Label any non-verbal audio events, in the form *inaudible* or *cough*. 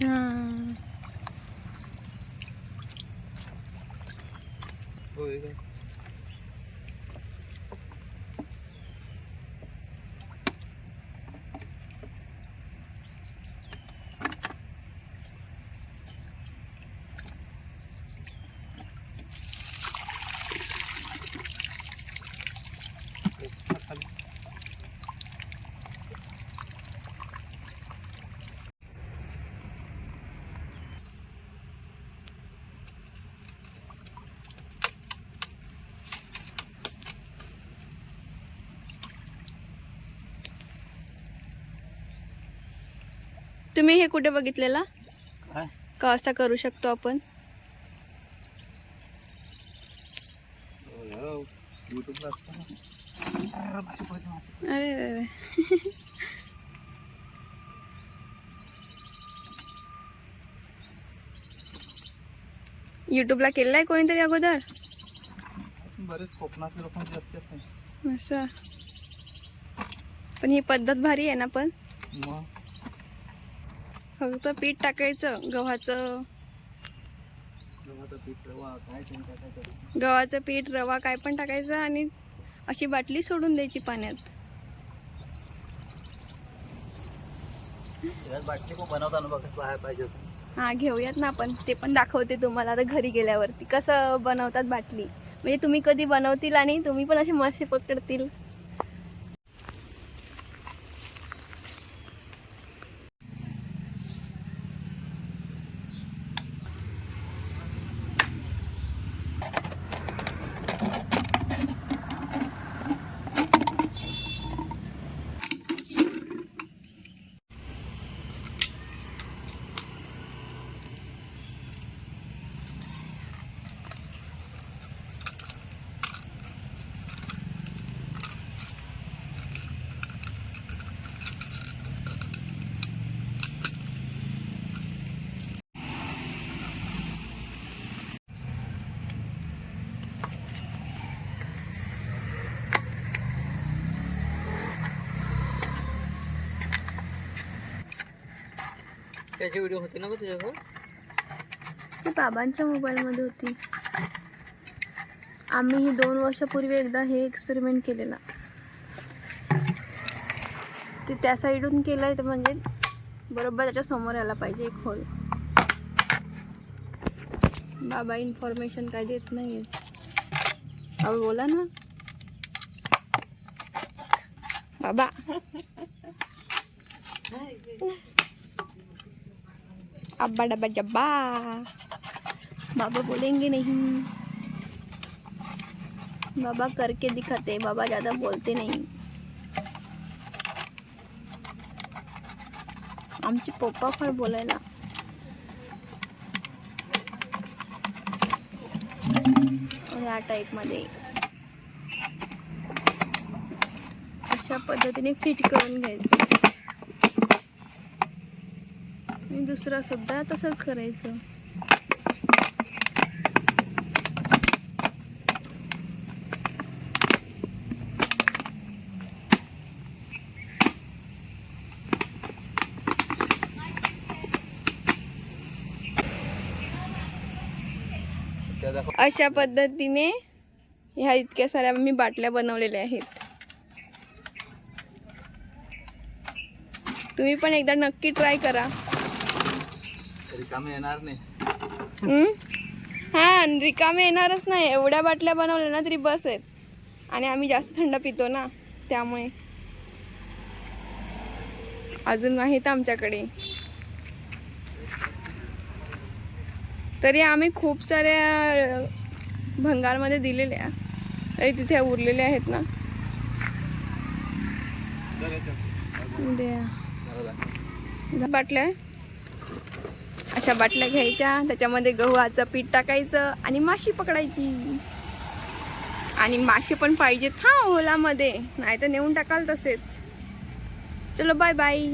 嗯，我一个。तुम्ही हे कुठे बघितलेला? काय? का असा करू शकतो आपण. अरे. अरे. युट्यूबला केलाय कोणीतरी अगोदर? बरेच कोकणातले लोक जास्त असते असं. पण ही पद्धत भारी आहे ना पण? मग? फक्त पीठ टाकायचं गव्हाचं. गव्हाचं पीठ रवा काय पण टाकायचं आणि अशी बाटली सोडून द्यायची पाण्यात. हा घेऊयात ना आपण ते पण दाखवते तुम्हाला आता घरी गेल्यावरती. कसं बनवतात बाटली? म्हणजे तुम्ही कधी बनवतील आणि तुम्ही पण असे मासे पकडतील. त्याची व्हिडिओ होती ना गं तुझ्याकडं ती बाबांच्या मोबाईलमध्ये होती. आम्ही ही दोन वर्षापूर्वी एकदा हे एक्सपेरिमेंट केलेला. ते त्या साईडून केलंय तर म्हणजे बरोबर त्याच्यासमोर यायला पाहिजे एक होल बाबा इन्फॉर्मेशन काय देत नाही बाबा बोला ना. बाबा. *laughs* अब्बा डब्बा जब्बा बाबा बोलेंगे नहीं। बाबा करके दिखाते बाबा ज़्यादा बोलते नहीं। आमचे पप्पा फार बोलायला या टाईपमध्ये अशा पद्धतीने फिट करून घ्यायचं. मी दुसरं सुद्धा तसंच करायचं. अशा पद्धतीने ह्या इतक्या साऱ्या मी बाटल्या बनवलेल्या आहेत. तुम्ही पण एकदा नक्की ट्राय करा. रिकामे येणार नाही? हा रिकामे येणारच नाही. एवढ्या बाटल्या बनवल्या ना तरी बस आहेत. आणि आम्ही जास्त थंड पितो ना त्यामुळे. अजून आहेत आमच्याकडे. तरी आम्ही खूप साऱ्या भंगारमध्ये दिलेल्या. तरी तिथे उरलेल्या आहेत ना. बाटल्या? अशा बाटल्या घ्यायच्या त्याच्यामध्ये गव्हाचं पीठ टाकायचं आणि माशी पकडायची. आणि मासे पण पाहिजेत हा ओलामध्ये नाही तर नेऊन टाकाल तसेच. चलो बाय बाय